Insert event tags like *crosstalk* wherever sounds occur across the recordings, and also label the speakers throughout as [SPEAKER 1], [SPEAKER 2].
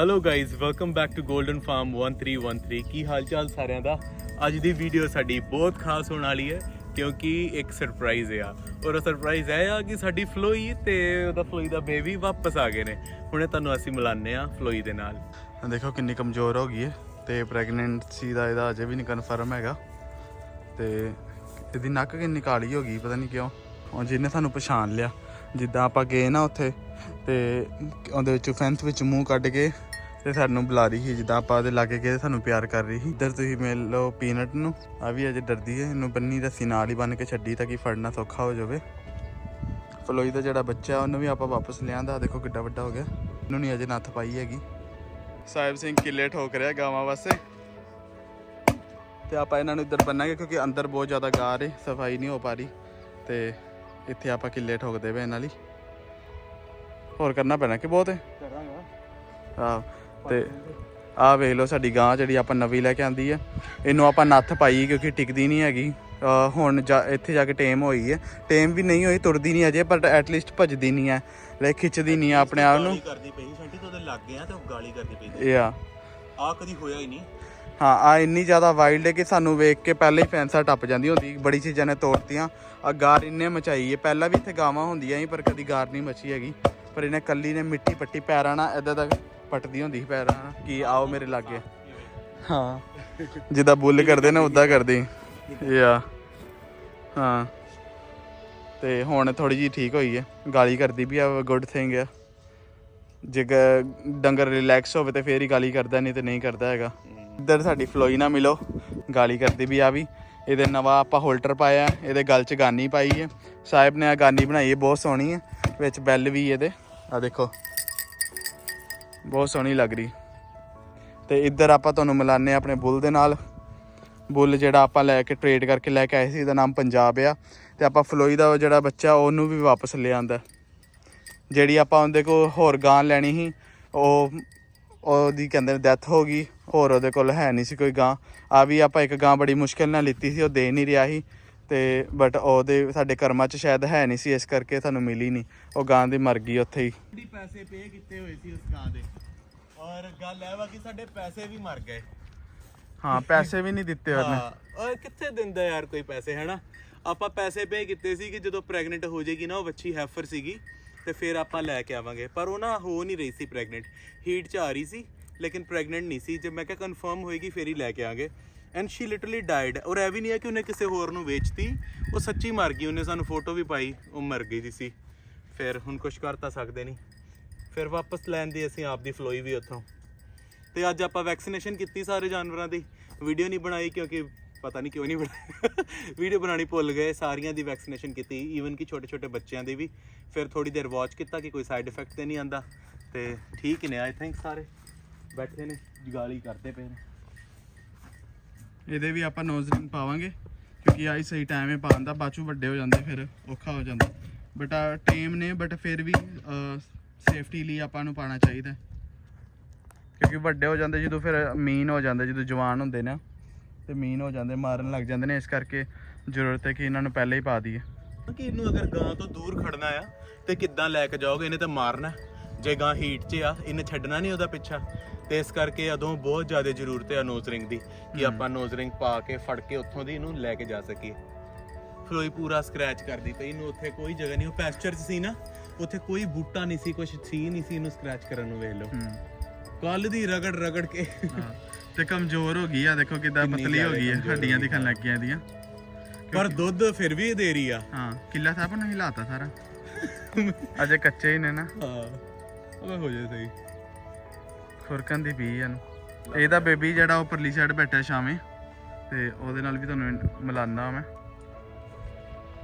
[SPEAKER 1] Hello guys welcome back to golden farm 1313 ਕੀ ਹਾਲ ਚਾਲ ਸਾਰਿਆਂ ਦਾ? ਅੱਜ ਦੀ ਵੀਡੀਓ ਸਾਡੀ ਬਹੁਤ ਖਾਸ ਹੋਣ ਵਾਲੀ ਹੈ, ਕਿਉਂਕਿ ਇੱਕ ਸਰਪ੍ਰਾਈਜ਼ ਆ। ਔਰ ਉਹ ਸਰਪ੍ਰਾਈਜ਼ ਇਹ ਆ ਕਿ ਸਾਡੀ ਫਲੋਈ ਤੇ ਉਹਦਾ ਫਲੋਈ ਦਾ ਬੇਬੀ ਵਾਪਸ ਆ ਗਏ ਨੇ। ਹੁਣੇ ਤੁਹਾਨੂੰ ਅਸੀਂ ਮਿਲਾਨੇ ਆ ਫਲੋਈ ਦੇ ਨਾਲ।
[SPEAKER 2] ਦੇਖੋ ਕਿੰਨੀ ਕਮਜ਼ੋਰ ਹੋ ਗਈ ਹੈ ਤੇ ਪ੍ਰੈਗਨੈਂਸੀ ਦਾ ਇਹਦਾ ਅਜੇ ਵੀ ਨਹੀਂ ਕਨਫਰਮ ਹੈਗਾ। ਤੇ ਇਹਦੀ ਨੱਕ ਕਿੰਨੀ ਕਾਲੀ ਹੋ ਗਈ, ਪਤਾ ਨਹੀਂ ਕਿਉਂ। ਉਹ ਜਿਹਨੇ ਸਾਨੂੰ ਪਛਾਣ ਲਿਆ। ਜਿੱਦਾਂ ਆਪਾਂ ਗਏ ਨਾ ਉੱਥੇ, ਤੇ ਉਹਦੇ ਵਿੱਚ ਫੈਂਸ ਵਿੱਚ ਮੂੰਹ ਕੱਢ ਕੇ ਤੇ ਸਾਨੂੰ ਬੁਲਾ ਰਹੀ ਸੀ ਜਿੱਦਾਂ ਆਪਾਂ ਉਹਦੇ ਲਾਗੇ ਗਏ ਸਾਨੂੰ ਪਿਆਰ ਕਰ ਰਹੀ ਸੀ। ਇੱਧਰ ਤੁਸੀਂ ਮਿਲ ਲਓ ਪੀਨਟ ਨੂੰ। ਆ ਵੀ ਅਜੇ ਡਰਦੀ ਹੈ ਇਹਨੂੰ ਬੰਨੀ ਰੱਸੀ ਨਾਲ ਹੀ ਬੰਨ ਕੇ ਛੱਡੀ ਤਾਂ ਕਿ ਫੜਨਾ ਸੌਖਾ ਹੋ ਜਾਵੇ। ਫਲੋਈ ਦਾ ਜਿਹੜਾ ਬੱਚਾ ਉਹਨੂੰ ਵੀ ਆਪਾਂ ਵਾਪਸ ਲਿਆਂਦਾ। ਦੇਖੋ ਕਿੱਡਾ ਵੱਡਾ ਹੋ ਗਿਆ। ਇਹਨੂੰ ਨਹੀਂ ਅਜੇ ਨੱਥ ਪਾਈ ਹੈਗੀ। ਸਾਹਿਬ ਸਿੰਘ ਕਿੱਲੇ ਠੋਕ ਰਿਹਾ ਗਾਵਾਂ ਵਾਸਤੇ। ਤੇ ਆਪਾਂ ਇਹਨਾਂ ਨੂੰ ਇੱਧਰ ਬੰਨਾਂਗੇ ਕਿਉਂਕਿ ਅੰਦਰ ਬਹੁਤ ਜ਼ਿਆਦਾ ਗਾਰ ਹੈ ਸਫ਼ਾਈ ਨਹੀਂ ਹੋ ਪਾ ਰਹੀ। ਤੇ ਇੱਥੇ ਆਪਾਂ ਕਿੱਲੇ ਠੋਕਦੇ ਪਏ ਇਹਨਾਂ ਲਈ ਹੋਰ ਕਰਨਾ ਪੈਣਾ ਕਿ ਬਹੁਤ ਹੈ ਹਾਂ ਤੇ ਆਹ ਵੇਖ ਲਓ ਸਾਡੀ ਗਾਂ ਜਿਹੜੀ ਆਪਾਂ ਨਵੀਂ ਲੈ ਕੇ ਆਂਦੀ ਹੈ ਇਹਨੂੰ ਆਪਾਂ ਨੱਥ ਪਾਈ ਕਿਉਂਕਿ ਟਿਕਦੀ ਨਹੀਂ ਹੈਗੀ। ਹੁਣ ਇੱਥੇ ਜਾ ਕੇ ਟੇਮ ਹੋਈ ਹੈ ਟੇਮ ਵੀ ਨਹੀਂ ਹੋਈ ਤੁਰਦੀ ਨਹੀਂ ਅਜੇ ਪਰ ਐਟਲੀਸਟ ਭੱਜਦੀ ਨਹੀਂ ਹੈ ਲੈ ਖਿੱਚਦੀ ਨਹੀਂ ਆਪਣੇ ਆਪ ਨੂੰ।
[SPEAKER 1] ਕਰਦੀ ਪਈ ਸੈਂਟੀ ਤੋਂ ਉਹਦੇ ਲੱਗ ਗਿਆ ਤੇ ਉਹ ਗਾਲੀ ਕਰਦੀ ਪਈ
[SPEAKER 2] ਆ
[SPEAKER 1] ਆ ਕਦੀ ਹੋਇਆ ਹੀ ਨਹੀਂ।
[SPEAKER 2] ਹਾਂ ਆ ਇੰਨੀ ਜ਼ਿਆਦਾ ਵਾਈਲਡ ਹੈ ਕਿ ਸਾਨੂੰ ਵੇਖ ਕੇ ਪਹਿਲਾਂ ਹੀ ਫੈਂਸਾ ਟੱਪ ਜਾਂਦੀ ਹੁੰਦੀ ਬੜੀ ਚੀਜ਼ਾਂ ਨੇ ਤੋੜਤੀਆਂ। ਆ ਗਾਰ ਇੰਨੇ ਮਚਾਈ ਹੈ ਪਹਿਲਾਂ ਵੀ ਇੱਥੇ ਗਾਵਾਂ ਹੁੰਦੀਆਂ ਸੀ ਪਰ ਕਦੀ ਗਾਰ ਨਹੀਂ ਮਚੀ ਹੈਗੀ। ਪਰ ਇਹਨੇ ਕੱਲੀ ਨੇ ਮਿੱਟੀ ਪੱਟੀ ਪੈਰਾਂ ਨਾਲ ਇਦਾਂ ਤੱਕ ਪੱਟਦੀ ਹੁੰਦੀ ਸੀ ਪੈਰਾਂ ਕਿ ਆਓ ਮੇਰੇ ਲਾਗੇ। ਹਾਂ। ਜਿੱਦਾਂ ਬੁੱਲ ਕਰਦੇ ਨੇ ਉਦਾਂ ਕਰਦੀ। ਇਹ ਆ। ਹਾਂ। ਤੇ ਹੁਣ ਥੋੜੀ ਜੀ ਠੀਕ ਹੋਈ ਹੈ। ਗਾਲੀ ਕਰਦੀ ਵੀ ਆ ਗੁੱਡ ਥਿੰਗ ਆ। ਜੇ ਡੰਗਰ ਰਿਲੈਕਸ ਹੋਵੇ ਤੇ ਫੇਰ ਹੀ ਗਾਲੀ ਕਰਦਾ ਨਹੀਂ ਤੇ ਨਹੀਂ ਕਰਦਾ ਹੈਗਾ। ਇੱਧਰ ਸਾਡੀ ਫਲੋਈ ਨਾ ਮਿਲੋ। ਗਾਲੀ ਕਰਦੀ ਵੀ ਆ ਵੀ ਇਹਦੇ ਨਵਾਂ ਆਪਾਂ ਹੋਲਟਰ ਪਾਇਆ ਇਹਦੇ ਗਲ 'ਚ ਗਾਨੀ ਪਾਈ ਹੈ। ਸਾਹਿਬ ਨੇ ਆ ਗਾਨੀ ਬਣਾਈ ਹੈ ਬਹੁਤ ਸੋਹਣੀ ਹੈ। ਵਿੱਚ ਬੈਲ ਵੀ ਇਹਦੇ। ਆ ਦੇਖੋ। ਬਹੁਤ ਸੋਹਣੀ ਲੱਗ ਰਹੀ। ਤੇ ਇੱਧਰ ਆਪਾਂ ਤੁਹਾਨੂੰ ਮਿਲਾਨੇ ਆਪਣੇ ਬੁੱਲ ਦੇ ਨਾਲ। ਬੁੱਲ ਜਿਹੜਾ ਆਪਾਂ ਲੈ ਕੇ ਟ੍ਰੇਡ ਕਰਕੇ ਲੈ ਕੇ ਆਏ ਸੀ, ਇਹਦਾ ਨਾਮ ਪੰਜਾਬ ਆ। ਤੇ ਆਪਾਂ ਫਲੋਈ ਦਾ ਉਹ ਜਿਹੜਾ ਬੱਚਾ, ਉਹਨੂੰ ਵੀ ਵਾਪਸ ਲੈ ਆਂਦਾ ਜਿਹੜੀ ਆਪਾਂ ਉਹਦੇ ਕੋਲ ਹੋਰ ਗਾਂ ਲੈਣੀ ਸੀ, ਉਹ, ਉਹਦੀ ਕਹਿੰਦੇ ਨੇ ਡੈਥ ਹੋ ਗਈ, ਹੋਰ ਉਹਦੇ ਕੋਲ ਹੈ ਨਹੀਂ ਸੀ ਕੋਈ ਗਾਂ। ਆ ਵੀ ਆਪਾਂ ਇੱਕ ਗਾਂ ਬੜੀ ਮੁਸ਼ਕਿਲ ਨਾਲ ਲਿੱਤੀ ਸੀ, ਉਹ ਦੇ ਨਹੀਂ ਰਿਹਾ ਸੀ। ਤੇ ਬਟ ਉਹਦੇ ਸਾਡੇ ਕਰਮਾਂ 'ਚ ਸ਼ਾਇਦ ਹੈ ਨਹੀਂ ਸੀ ਇਸ ਕਰਕੇ ਸਾਨੂੰ ਮਿਲੀ ਨਹੀਂ। ਉਹ ਗਾਂ ਦੀ ਮਰ ਗਈ ਉੱਥੇ ਹੀ।
[SPEAKER 1] ਦੀ ਪੈਸੇ ਪੇ ਕੀਤੇ ਹੋਏ ਸੀ ਉਸ ਗਾਂ ਦੇ? ਔਰ ਗੱਲ ਇਹ ਵਾ ਕਿ ਸਾਡੇ ਪੈਸੇ ਵੀ ਮਰ ਗਏ।
[SPEAKER 2] ਹਾਂ ਪੈਸੇ ਵੀ ਨਹੀਂ ਦਿੱਤੇ ਉਹਨੇ।
[SPEAKER 1] ਓਏ ਕਿੱਥੇ ਦਿੰਦਾ ਯਾਰ ਕੋਈ ਪੈਸੇ ਹੈਨਾ? ਆਪਾਂ ਪੈਸੇ ਪੇ ਕੀਤੇ ਸੀ ਕਿ ਜਦੋਂ ਪ੍ਰੈਗਨੈਂਟ ਹੋ ਜਾਏਗੀ ਨਾ ਉਹ ਬੱਚੀ ਹੈਫਰ ਸੀਗੀ ਤੇ ਫਿਰ ਆਪਾਂ ਲੈ ਕੇ ਆਵਾਂਗੇ। ਪਰ ਉਹ ਨਾ ਹੋ ਨਹੀਂ ਰਹੀ ਸੀ ਪ੍ਰੈਗਨੈਂਟ ਹੀਟ ਚ ਆ ਰਹੀ ਸੀ ਲੇਕਿਨ ਪ੍ਰੈਗਨੈਂਟ ਨਹੀਂ ਸੀ। ਜੇ ਮੈਂ ਕਿਹਾ ਕਨਫਰਮ ਹੋਏਗੀ ਫਿਰ ਹੀ ਲੈ ਕੇ ਆਵਾਂਗੇ। ਐਂਡ ਸ਼ੀ ਲਿਟਰਲੀ ਡਾਈਡ ਔਰ ਇਹ ਵੀ ਨਹੀਂ ਹੈ ਕਿ ਉਹਨੇ ਕਿਸੇ ਹੋਰ ਨੂੰ ਵੇਚਤੀ। ਉਹ ਸੱਚੀ ਮਰ ਗਈ, ਉਹਨੇ ਸਾਨੂੰ ਫੋਟੋ ਵੀ ਪਾਈ, ਉਹ ਮਰ ਗਈ ਦੀ ਸੀ। ਫਿਰ ਹੁਣ ਕੁਝ ਕਰ ਤਾਂ ਸਕਦੇ ਨਹੀਂ। ਫਿਰ ਵਾਪਸ ਲੈਣ ਦੀ ਅਸੀਂ ਆਪ ਦੀ ਫਲੋਈ ਵੀ ਉੱਥੋਂ। ਤੇ ਅੱਜ ਆਪਾਂ ਵੈਕਸੀਨੇਸ਼ਨ ਕੀਤੀ ਸਾਰੇ ਜਾਨਵਰਾਂ ਦੀ। ਵੀਡੀਓ ਨਹੀਂ ਬਣਾਈ ਕਿਉਂਕਿ ਪਤਾ ਨਹੀਂ ਕਿਉਂ ਨਹੀਂ ਬਣਾਈ ਵੀਡੀਓ *laughs* ਬਣਾਉਣੀ ਭੁੱਲ ਗਏ। ਸਾਰੀਆਂ ਦੀ ਵੈਕਸੀਨੇਸ਼ਨ ਕੀਤੀ ਈਵਨ ਕਿ ਛੋਟੇ ਛੋਟੇ ਬੱਚਿਆਂ ਦੀ ਵੀ। ਫਿਰ ਥੋੜੀ ਦੇਰ ਵਾਚ ਕੀਤਾ ਕਿ ਕੋਈ ਸਾਈਡ ਇਫੈਕਟ ਤੇ ਨਹੀਂ ਆਂਦਾ। ਤੇ ਠੀਕ ਨੇ ਆਈ ਥਿੰਕ ਸਾਰੇ। ਬੈਠੇ ਨੇ ਜਗਾਲੀ ਕਰਦੇ ਪਏ ਨੇ।
[SPEAKER 2] ਇਹਦੇ ਵੀ ਆਪਾਂ ਨੋਜ਼ਰਿੰਗ ਪਾਵਾਂਗੇ, ਕਿਉਂਕਿ ਆਈ ਸਹੀ ਟਾਈਮ ਹੈ ਪਾਉਣ ਦਾ ਬਾਚੂ ਵੱਡੇ ਹੋ ਜਾਂਦੇ, ਫਿਰ ਔਖਾ ਹੋ ਜਾਂਦਾ। ਬਟ ਆ ਟੇਮ ਨੇ ਬਟ ਫਿਰ ਵੀ ਸੇਫਟੀ ਲਈ ਆਪਾਂ ਨੂੰ ਪਾਣਾ ਚਾਹੀਦਾ ਕਿਉਂਕਿ ਵੱਡੇ ਹੋ ਜਾਂਦੇ, ਜਦੋਂ ਫਿਰ ਮੀਨ ਹੋ ਜਾਂਦੇ, ਜਦੋਂ ਜਵਾਨ ਹੁੰਦੇ ਨੇ, ਤੇ ਮੀਨ ਹੋ ਜਾਂਦੇ, ਮਾਰਨ ਲੱਗ ਜਾਂਦੇ ਨੇ, ਇਸ ਕਰਕੇ ਜ਼ਰੂਰਤ ਹੈ ਕਿ ਇਹਨਾਂ ਨੂੰ ਪਹਿਲਾਂ ਹੀ ਪਾ ਦਈਏ।
[SPEAKER 1] ਕਿ ਇਹਨੂੰ ਅਗਰ ਗਾਂ ਤੋਂ ਦੂਰ ਖੜਨਾ ਆ, ਤੇ ਕਿੱਦਾਂ ਲੈ ਕੇ ਜਾਓਗੇ, ਇਹਨੇ ਤਾਂ ਮਾਰਨਾ ਜੇ ਗਾਂ ਹੀਟ 'ਚ ਆ ਇਹਨੇ ਛੱਡਣਾ ਨਹੀਂ ਉਹਦਾ ਪਿੱਛਾ। ਤੇ ਇਸ ਕਰਕੇ ਉਦੋਂ ਬਹੁਤ ਜ਼ਿਆਦਾ ਜ਼ਰੂਰਤ ਹੈ ਨੋਜ਼ ਰਿੰਗ ਦੀ ਕਿ ਆਪਾਂ ਨੋਜ਼ ਰਿੰਗ ਪਾ ਕੇ ਫੜ ਕੇ ਉੱਥੋਂ ਦੀ ਇਹਨੂੰ ਲੈ ਕੇ ਜਾ ਸਕੀਏ। ਫਲੋਈ ਪੂਰਾ ਸਕ੍ਰੈਚ ਕਰਦੀ ਪਈ ਇਹਨੂੰ ਉੱਥੇ ਕੋਈ ਜਗ੍ਹਾ ਨਹੀਂ ਉਹ ਪੈਸਚਰ 'ਚ ਸੀ ਨਾ ਉੱਥੇ ਕੋਈ ਬੂਟਾ ਨਹੀਂ ਸੀ ਕੁਝ ਸੀ ਨਹੀਂ ਸੀ ਇਹਨੂੰ ਸਕ੍ਰੈਚ ਕਰਨ ਨੂੰ ਵੇਖ ਲਓ। ਕੱਲ ਦੀ ਰਗੜ ਰਗੜ ਕੇ।
[SPEAKER 2] ਤੇ ਕਮਜ਼ੋਰ ਹੋ ਗਈ ਆ ਦੇਖੋ ਕਿੱਦਾਂ ਪਤਲੀ ਹੋ ਗਈ ਹੈ ਹੱਡੀਆਂ ਦਿਖਣ ਲੱਗ ਗਈਆਂ ਇਹਦੀਆਂ।
[SPEAKER 1] ਪਰ ਦੁੱਧ ਫਿਰ ਵੀ ਦੇ ਰਹੀ ਆ।
[SPEAKER 2] ਹਾਂ ਕਿੱਲਾ ਸਾਹਿਬ ਨੂੰ ਹਿਲਾਤਾ ਸਾਰਾ। ਅਜੇ ਕੱਚੇ ਹੀ ਨੇ ਨਾ।
[SPEAKER 1] ਹਾਂ। ਉਹ ਹੋ ਜਾਏ ਸਹੀ।
[SPEAKER 2] ਖੁਰਕਣ ਦੀ ਪੀ ਇਹਨੂੰ। ਇਹਦਾ ਬੇਬੀ ਜਿਹੜਾ ਉਹ ਪਰਲੀ ਸਾਈਡ ਬੈਠਾ ਸ਼ਾਮੇ, ਤੇ ਉਹਦੇ ਨਾਲ ਵੀ ਤੁਹਾਨੂੰ ਮਿਲਾਨਾ ਮੈਂ।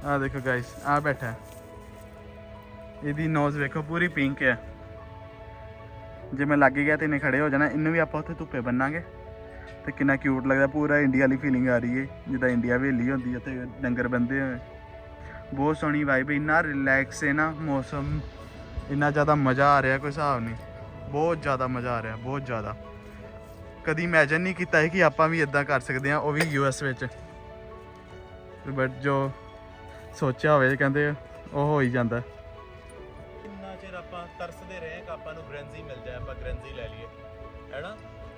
[SPEAKER 2] ਆਹ ਦੇਖੋ ਗਾਇਸ ਆਹ ਬੈਠਾ। ਇਹਦੀ ਨੋਜ਼ ਵੇਖੋ, ਪੂਰੀ ਪਿੰਕ ਹੈ ਜੇ ਮੈਂ ਲੱਗ ਗਿਆ ਤੇ ਇਹਨੇ ਖੜੇ ਹੋ ਜਾਣਾ, ਇਹਨੂੰ ਵੀ ਆਪਾਂ ਉੱਥੇ ਧੁੱਪੇ ਬੰਨਾਂਗੇ। ਤੇ ਕਿੰਨਾ ਕਿਊਟ ਲੱਗਦਾ, ਪੂਰਾ ਇੰਡੀਆ ਵਾਲੀ ਫੀਲਿੰਗ ਆ ਰਹੀ ਹੈ ਜਿੱਦਾਂ ਇੰਡੀਆ ਵੇਲੀ ਹੁੰਦੀ ਹੈ ਤੇ ਡੰਗਰ ਬੰਦੇ ਹੋਏ ਬਹੁਤ ਸੋਹਣੀ ਵਾਈਬ ਇੰਨਾ ਰਿਲੈਕਸ ਹੈ ਨਾ ਮੌਸਮ। ਇੰਨਾ ਜ਼ਿਆਦਾ ਮਜ਼ਾ ਆ ਰਿਹਾ ਕੋਈ ਹਿਸਾਬ ਨਹੀਂ। ਬਹੁਤ ਜ਼ਿਆਦਾ ਮਜ਼ਾ ਆ ਰਿਹਾ ਬਹੁਤ ਜ਼ਿਆਦਾ। ਕਦੀ ਇਮੇਜਿਨ ਨਹੀਂ ਕੀਤਾ ਸੀ ਕਿ ਆਪਾਂ ਵੀ ਇਦਾਂ ਕਰ ਸਕਦੇ ਹਾਂ ਉਹ ਵੀ ਯੂਐਸ ਵਿੱਚ। ਬਟ ਜੋ ਸੋਚਿਆ ਹੋਵੇ ਕਹਿੰਦੇ ਉਹ ਹੋ ਹੀ ਜਾਂਦਾ।
[SPEAKER 1] ਕਿੰਨਾ ਚਿਰ ਆਪਾਂ ਤਰਸਦੇ ਰਹੇ ਕਿ ਆਪਾਂ ਨੂੰ ਗ੍ਰੈਂਜ਼ੀ ਮਿਲ ਜਾਏ ਆਪਾਂ ਗ੍ਰੈਂਜ਼ੀ ਲੈ ਲਈਏ। ਹੈਨਾ?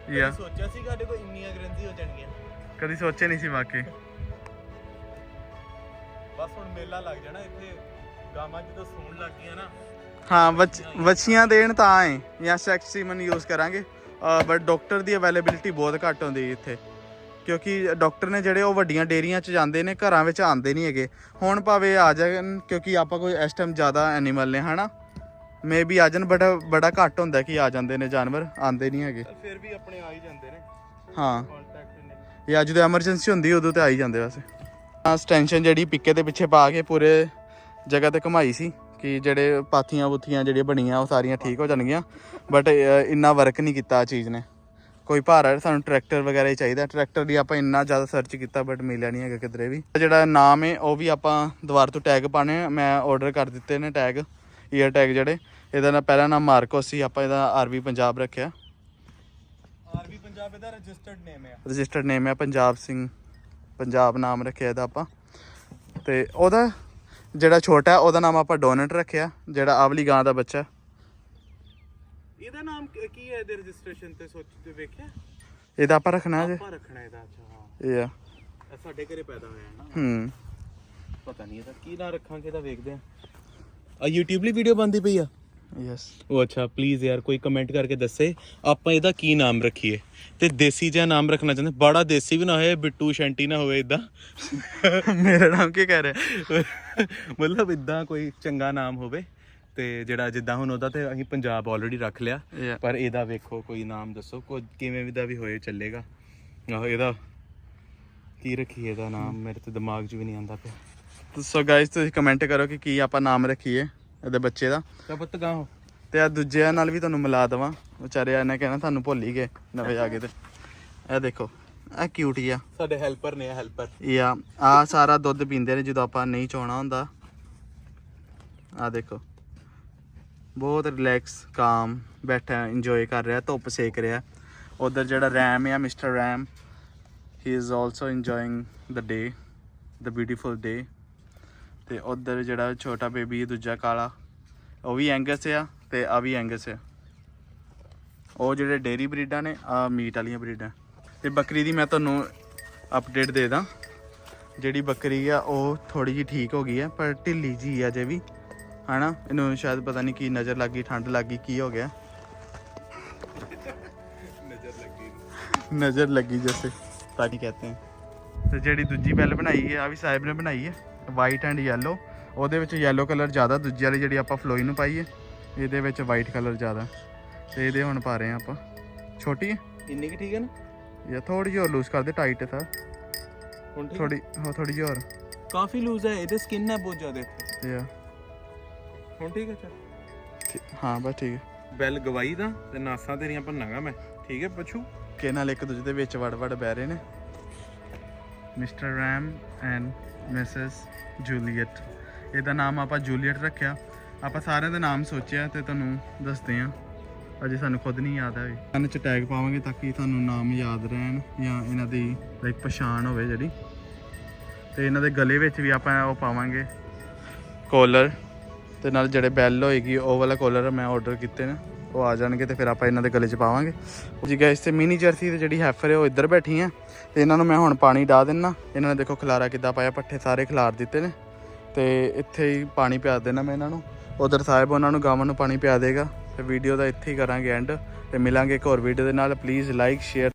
[SPEAKER 2] ਯਾ
[SPEAKER 1] ਸੋਚਿਆ ਸੀ ਸਾਡੇ ਕੋਲ ਇੰਨੀਆਂ ਗ੍ਰੈਂਜ਼ੀ ਹੋ ਜਾਣਗੀਆਂ?
[SPEAKER 2] ਕਦੀ ਸੋਚਿਆ ਨਹੀਂ ਸੀ ਵਾਕਈ।
[SPEAKER 1] ਬਸ ਹੁਣ ਮੇਲਾ ਲੱਗ ਜਾਣਾ ਇੱਥੇ। ਗਾਵਾਂ ਜਦੋਂ ਸੂਣ ਲੱਗ ਗਈਆਂ ਨਾ
[SPEAKER 2] ਹਾਂ ਵੱਛ- ਵੱਛੀਆਂ ਦੇਣ ਤਾਂ ਆਏ ਜਾਂ ਸੈਕਸ ਸੀਮਨ ਯੂਜ਼ ਕਰਾਂਗੇ। ਬਟ ਡਾਕਟਰ ਦੀ ਅਵੇਲੇਬਿਲਿਟੀ ਬਹੁਤ ਘੱਟ ਹੁੰਦੀ ਇੱਥੇ। ਕਿਉਂਕਿ ਡਾਕਟਰ ਨੇ ਜਿਹੜੇ ਉਹ ਵੱਡੀਆਂ ਡੇਰੀਆਂ 'ਚ ਜਾਂਦੇ ਨੇ ਘਰਾਂ ਵਿੱਚ ਆਉਂਦੇ ਨਹੀਂ ਹੈਗੇ। ਹੁਣ ਭਾਵੇਂ ਆ ਜਾਣ ਕਿਉਂਕਿ ਆਪਾਂ ਕੋਈ ਇਸ ਟਾਈਮ ਜ਼ਿਆਦਾ ਐਨੀਮਲ ਨੇ ਹਨਾ? ਮੇ ਵੀ ਆ ਜਾਣ ਬਟ ਬੜਾ ਘੱਟ ਹੁੰਦਾ ਕਿ ਆ ਜਾਂਦੇ ਨੇ ਜਾਨਵਰ ਆਉਂਦੇ ਨਹੀਂ ਹੈਗੇ।
[SPEAKER 1] ਫਿਰ ਵੀ ਆਪਣੇ ਆ ਹੀ ਜਾਂਦੇ ਨੇ।
[SPEAKER 2] ਹਾਂ। ਜਾਂ ਜਦੋਂ ਐਮਰਜੈਂਸੀ ਹੁੰਦੀ ਉਦੋਂ ਤੇ ਆ ਹੀ ਜਾਂਦੇ ਵੈਸੇ ਆ ਸਟੈਂਸ਼ਨ ਜਿਹੜੀ ਪਿੱਕੇ ਦੇ ਪਿੱਛੇ ਪਾ ਕੇ ਪੂਰੇ ਜਗ੍ਹਾ ਤੇ ਘੁਮਾਈ ਸੀ। ਕਿ ਜਿਹੜੇ ਪਾਥੀਆਂ ਬੁੱਥੀਆਂ ਜਿਹੜੀਆਂ ਬਣੀਆਂ ਉਹ ਸਾਰੀਆਂ ਠੀਕ ਹੋ ਜਾਣਗੀਆਂ। ਬਟ ਇੰਨਾ ਵਰਕ ਨਹੀਂ ਕੀਤਾ ਆ ਚੀਜ਼ ਨੇ। ਕੋਈ ਭਾਰਾ ਸਾਨੂੰ ਟਰੈਕਟਰ ਵਗੈਰਾ ਹੀ ਚਾਹੀਦਾ। ਟਰੈਕਟਰ ਦੀ ਆਪਾਂ ਇੰਨਾ ਜ਼ਿਆਦਾ ਸਰਚ ਕੀਤਾ ਬਟ ਮਿਲਿਆ ਨਹੀਂ ਹੈਗਾ ਕਿਧਰੇ ਵੀ। ਜਿਹੜਾ ਨਾਮ ਹੈ ਉਹ ਵੀ ਆਪਾਂ ਦੁਬਾਰਾ ਤੋਂ ਟੈਗ ਪਾਣੇ। ਮੈਂ ਆਰਡਰ ਕਰ ਦਿੱਤੇ ਨੇ ਟੈਗ ਈਅਰ ਟੈਗ ਜਿਹੜੇ। ਇਹਦਾ ਨਾ ਪਹਿਲਾ ਨਾਮ ਮਾਰਕੋਸ ਸੀ। ਆਪਾਂ ਇਹਦਾ ਆਰਵੀ ਪੰਜਾਬ ਰੱਖਿਆ।
[SPEAKER 1] ਆਰਵੀ ਪੰਜਾਬ ਇਹਦਾ ਰਜਿਸਟਰਡ ਨੇਮ ਹੈ
[SPEAKER 2] ਰਜਿਸਟਰਡ ਨੇਮ ਹੈ ਪੰਜਾਬ ਸਿੰਘ। ਪੰਜਾਬ ਨਾਮ ਰੱਖਿਆ ਇਹਦਾ ਆਪਾਂ। ਤੇ ਉਹਦਾ ਜਿਹੜਾ ਛੋਟਾ ਹੈ, ਉਹਦਾ ਨਾਮ ਆਪਾਂ ਡੋਨਟ ਰੱਖਿਆ ਜਿਹੜਾ ਆਵਲੀ ਗਾਂ ਦਾ ਬੱਚਾ
[SPEAKER 1] ਇਹਦਾ ਨਾਮ ਕੀ ਹੈ ਇਹਦੇ ਰਜਿਸਟ੍ਰੇਸ਼ਨ ਤੇ ਸੋਚ ਤੇ ਵੇਖਿਆ?
[SPEAKER 2] ਇਹਦਾ ਆਪਾਂ ਰੱਖਣਾ ਜੇ।
[SPEAKER 1] ਆਪਾਂ ਰੱਖਣਾ ਇਹਦਾ ਅੱਛਾ ਹਾਂ।
[SPEAKER 2] ਇਹ ਆ।
[SPEAKER 1] ਸਾਡੇ ਘਰੇ ਪੈਦਾ ਹੋਇਆ ਹੈ ਨਾ।
[SPEAKER 2] ਹੂੰ।
[SPEAKER 1] ਪਤਾ ਨਹੀਂ ਇਹਦਾ ਕੀ ਨਾਂ ਰੱਖਾਂਗੇ ਇਹਦਾ ਵੇਖਦੇ ਆ ਆ YouTube ਲਈ ਵੀਡੀਓ ਬੰਦੀ ਪਈ ਆ।
[SPEAKER 2] ਯੈਸ
[SPEAKER 1] ਉਹ ਅੱਛਾ ਪਲੀਜ਼ ਯਾਰ ਕੋਈ ਕਮੈਂਟ ਕਰਕੇ ਦੱਸੇ। ਆਪਾਂ ਇਹਦਾ ਕੀ ਨਾਮ ਰੱਖੀਏ? ਤੇ ਦੇਸੀ ਜਿਹਾ ਨਾਮ ਰੱਖਣਾ ਚਾਹੁੰਦੇ। ਬੜਾ ਦੇਸੀ ਵੀ ਨਾ ਹੋਏ ਬਿੱਟੂ ਸ਼ੈਂਟੀ ਨਾ ਹੋਵੇ ਇਦਾਂ *laughs*
[SPEAKER 2] ਮੇਰਾ ਨਾਮ ਕੀ ਕਹਿ ਰਿਹਾ? *laughs*
[SPEAKER 1] ਮਤਲਬ ਇਦਾਂ ਕੋਈ ਚੰਗਾ ਨਾਮ ਹੋਵੇ ਤੇ ਜਿਹੜਾ ਜਿੱਦਾਂ ਹੁਣ ਉਹਦਾ ਤੇ ਅਸੀਂ ਪੰਜਾਬ ਆਲਰੇਡੀ ਰੱਖ ਲਿਆ।
[SPEAKER 2] Yeah.
[SPEAKER 1] ਪਰ ਇਹਦਾ ਵੇਖੋ ਕੋਈ ਨਾਮ ਦੱਸੋ। ਕੋਈ ਕਿਵੇਂ ਵੀ ਦਾ ਵੀ ਹੋਏ ਚੱਲੇਗਾ। ਆਹੋ ਇਹਦਾ ਕੀ ਰੱਖੀਏ ਇਹਦਾ ਨਾਮ? ਮੇਰੇ ਤੇ ਦਿਮਾਗ 'ਚ ਵੀ ਨਹੀਂ ਆਉਂਦਾ ਪਿਆ।
[SPEAKER 2] ਸੋ ਗਾਇਸ ਤੁਸੀਂ ਕਮੈਂਟ ਕਰੋ ਕਿ ਕੀ ਆਪਾਂ ਨਾਮ ਰੱਖੀਏ। ਇਹਦੇ ਬੱਚੇ ਦਾ।
[SPEAKER 1] ਤਾਂ ਪੁੱਤ ਗਾਓ।
[SPEAKER 2] ਤੇ ਆ ਦੂਜਿਆਂ ਨਾਲ ਵੀ ਤੁਹਾਨੂੰ ਮਿਲਾ ਦਵਾਂ। ਵਿਚਾਰੇ ਇਹਨੇ ਕਹਿਣਾ ਤੁਹਾਨੂੰ ਭੁੱਲ ਹੀ ਗਏ ਨਵੇਂ ਆ ਗਏ ਤੇ। ਇਹ ਦੇਖੋ ਇਹ ਕਿਊਟ ਹੀ ਆ।
[SPEAKER 1] ਸਾਡੇ ਹੈਲਪਰ ਨੇ ਹੈਲਪਰ
[SPEAKER 2] ਆ ਆ ਸਾਰਾ ਦੁੱਧ ਪੀਂਦੇ ਨੇ ਜਦੋਂ ਆਪਾਂ ਨਹੀਂ ਚੋਣਾ ਹੁੰਦਾ। ਆ ਦੇਖੋ। ਬਹੁਤ ਰਿਲੈਕਸ ਕਾਮ ਬੈਠਾ ਇੰਜੋਏ ਕਰ ਰਿਹਾ ਧੁੱਪ ਸੇਕ ਰਿਹਾ। ਉਧਰ ਜਿਹੜਾ ਰੈਮ ਆ mister Ram he is also enjoying the day the beautiful day ਤੇ ਉਧਰ ਜਿਹੜਾ ਛੋਟਾ ਬੇਬੀ ਦੂਜਾ ਕਾਲਾ, ਉਹ ਵੀ ਐਂਗਸ ਆ ਤੇ ਆ ਵੀ ਐਂਗਸ ਆ। ਉਹ ਜਿਹੜੇ ਡੇਰੀ ਬਰੀਡਾਂ ਨੇ ਆ ਮੀਟ ਵਾਲੀਆਂ ਬਰੀਡਾਂ ਤੇ ਬੱਕਰੀ ਦੀ ਮੈਂ ਤੁਹਾਨੂੰ ਅਪਡੇਟ ਦੇ ਦਾਂ। ਜਿਹੜੀ ਬੱਕਰੀ ਆ, ਉਹ ਥੋੜੀ ਜਿਹੀ ਠੀਕ ਹੋ ਗਈ ਹੈ, ਪਰ ਢਿੱਲੀ ਜੀ ਆ ਅਜੇ ਵੀ। ਹਨਾ? ਇਹਨੂੰ ਸ਼ਾਇਦ ਪਤਾ ਨਹੀਂ ਕੀ ਨਜ਼ਰ ਲੱਗੀ ਠੰਡ ਲੱਗੀ ਕੀ ਹੋ ਗਿਆ।
[SPEAKER 1] ਨਜ਼ਰ ਲੱਗੀ।
[SPEAKER 2] ਨਜ਼ਰ ਲੱਗੀ ਜੈਸੇ, ਤਾਂ ਕੀ ਕਹਤੇ ਤੇ ਜਿਹੜੀ ਦੂਜੀ ਬੈਲ ਬਣਾਈ ਹੈ ਆ ਵੀ ਸਾਹਿਬ ਨੇ ਬਣਾਈ ਹੈ। ਵਾਈਟ ਐਂਡ ਯੈਲੋ ਉਹਦੇ ਵਿੱਚ ਯੈਲੋ ਕਲਰ ਜ਼ਿਆਦਾ ਦੂਜੀ ਵਾਲੀ ਜਿਹੜੀ ਆਪਾਂ ਫਲੋਈ ਨੂੰ ਪਾਈ ਹੈ ਇਹਦੇ ਵਿੱਚ ਵਾਈਟ ਕਲਰ ਜ਼ਿਆਦਾ। ਤੇ ਇਹਦੇ ਹੁਣ ਪਾ ਰਹੇ ਹਾਂ ਆਪਾਂ। ਛੋਟੀ ਹੈ?
[SPEAKER 1] ਇੰਨੀ ਕੀ ਠੀਕ ਹੈ ਨਾ?
[SPEAKER 2] ਜਾਂ ਥੋੜੀ ਜਿਹੀ ਹੋਰ ਲੂਜ਼ ਕਰਦੇ ਟਾਈਟ ਹੈ ਤਾਂ।
[SPEAKER 1] ਹੁਣ ਠੀਕ
[SPEAKER 2] ਥੋੜੀ ਹੋ ਥੋੜੀ ਜਿਹੀ ਹੋਰ।
[SPEAKER 1] ਕਾਫੀ ਲੂਜ਼ ਹੈ ਇਹਦੇ ਸਕਿਨ ਹੈ ਬਹੁਤ ਜ਼ਿਆਦਾ ਇੱਥੇ।
[SPEAKER 2] ਤੇ ਆ
[SPEAKER 1] ਹੁਣ ਠੀਕ ਹੈ ਚੱਲ।
[SPEAKER 2] ਹਾਂ ਬਸ ਠੀਕ ਹੈ।
[SPEAKER 1] ਬੈਲ ਗਵਾਈ ਦਾ ਤੇ ਨਾਸਾਂ ਤੇਰੀਆਂ ਭੰਨਾਂਗਾ ਮੈਂ। ਠੀਕ ਹੈ ਪਛੂ?
[SPEAKER 2] ਕਿ ਨਾਲ ਇੱਕ ਦੂਜੇ ਦੇ ਵਿੱਚ ਵੜ ਵੜ ਬਹਿ ਰਹੇ ਨੇ। Mr Ram and Mrs Juliet. ਇਹਦਾ ਨਾਮ ਆਪਾਂ ਜੂਲੀਅਟ ਰੱਖਿਆ। ਆਪਾਂ ਸਾਰਿਆਂ ਦਾ ਨਾਮ ਸੋਚਿਆ ਤੇ ਤੁਹਾਨੂੰ ਦੱਸਦੇ ਹਾਂ। ਅਜੇ ਸਾਨੂੰ ਖੁਦ ਨਹੀਂ ਯਾਦ ਹੈ ਕੰਨ ਚ ਟੈਗ ਪਾਵਾਂਗੇ ਤਾਂ ਕਿ ਤੁਹਾਨੂੰ ਨਾਮ ਯਾਦ ਰਹਿਣ ਜਾਂ ਇਹਨਾਂ ਦੀ ਲਾਈਕ ਪਛਾਣ ਹੋਵੇ ਜਿਹੜੀ। ਤੇ ਇਹਨਾਂ ਦੇ ਗਲੇ ਵਿੱਚ ਵੀ ਆਪਾਂ ਉਹ ਪਾਵਾਂਗੇ। ਕੋਲਰ ਤੇ ਨਾਲ ਜਿਹੜੇ ਬੈਲ ਹੋਏਗੀ, ਉਹ ਵਾਲਾ ਕੋਲਰ ਮੈਂ ਆਰਡਰ ਕੀਤੇ ਨੇ। ਉਹ ਆ ਜਾਣਗੇ ਤੇ ਫਿਰ ਆਪਾਂ ਇਹਨਾਂ ਦੇ ਗਲੇ 'ਚ ਪਾਵਾਂਗੇ। ਜੀ ਗਾਇਸ ਤੇ ਮਿਨੀ ਜਰਸੀ ਤੇ ਜਿਹੜੀ ਹੈਫਰ ਹੈ ਉਹ ਇੱਧਰ ਬੈਠੀ ਆ ਤੇ ਇਹਨਾਂ ਨੂੰ ਮੈਂ ਹੁਣ ਪਾਣੀ ਡਾ ਦੇਣਾ ਇਹਨਾਂ ਨੇ ਦੇਖੋ ਖਲਾਰਾ ਕਿੱਦਾਂ ਪਾਇਆ, ਪੱਠੇ ਸਾਰੇ ਖਿਲਾਰ ਦਿੱਤੇ ਨੇ। ਤੇ ਇੱਥੇ ਹੀ ਪਾਣੀ ਪਿਆ ਦੇਣਾ ਮੈਂ ਇਹਨਾਂ ਨੂੰ। ਉਧਰ ਸਾਹਿਬ ਉਹਨਾਂ ਨੂੰ ਗਾਵਾਂ ਨੂੰ ਪਾਣੀ ਪਿਆ ਦੇਗਾ। ਤੇ ਵੀਡੀਓ ਦਾ ਇੱਥੇ ਹੀ ਕਰਾਂਗੇ ਐਂਡ ਤੇ ਮਿਲਾਂਗੇ ਇੱਕ ਹੋਰ ਵੀਡੀਓ ਦੇ ਨਾਲ। Please like share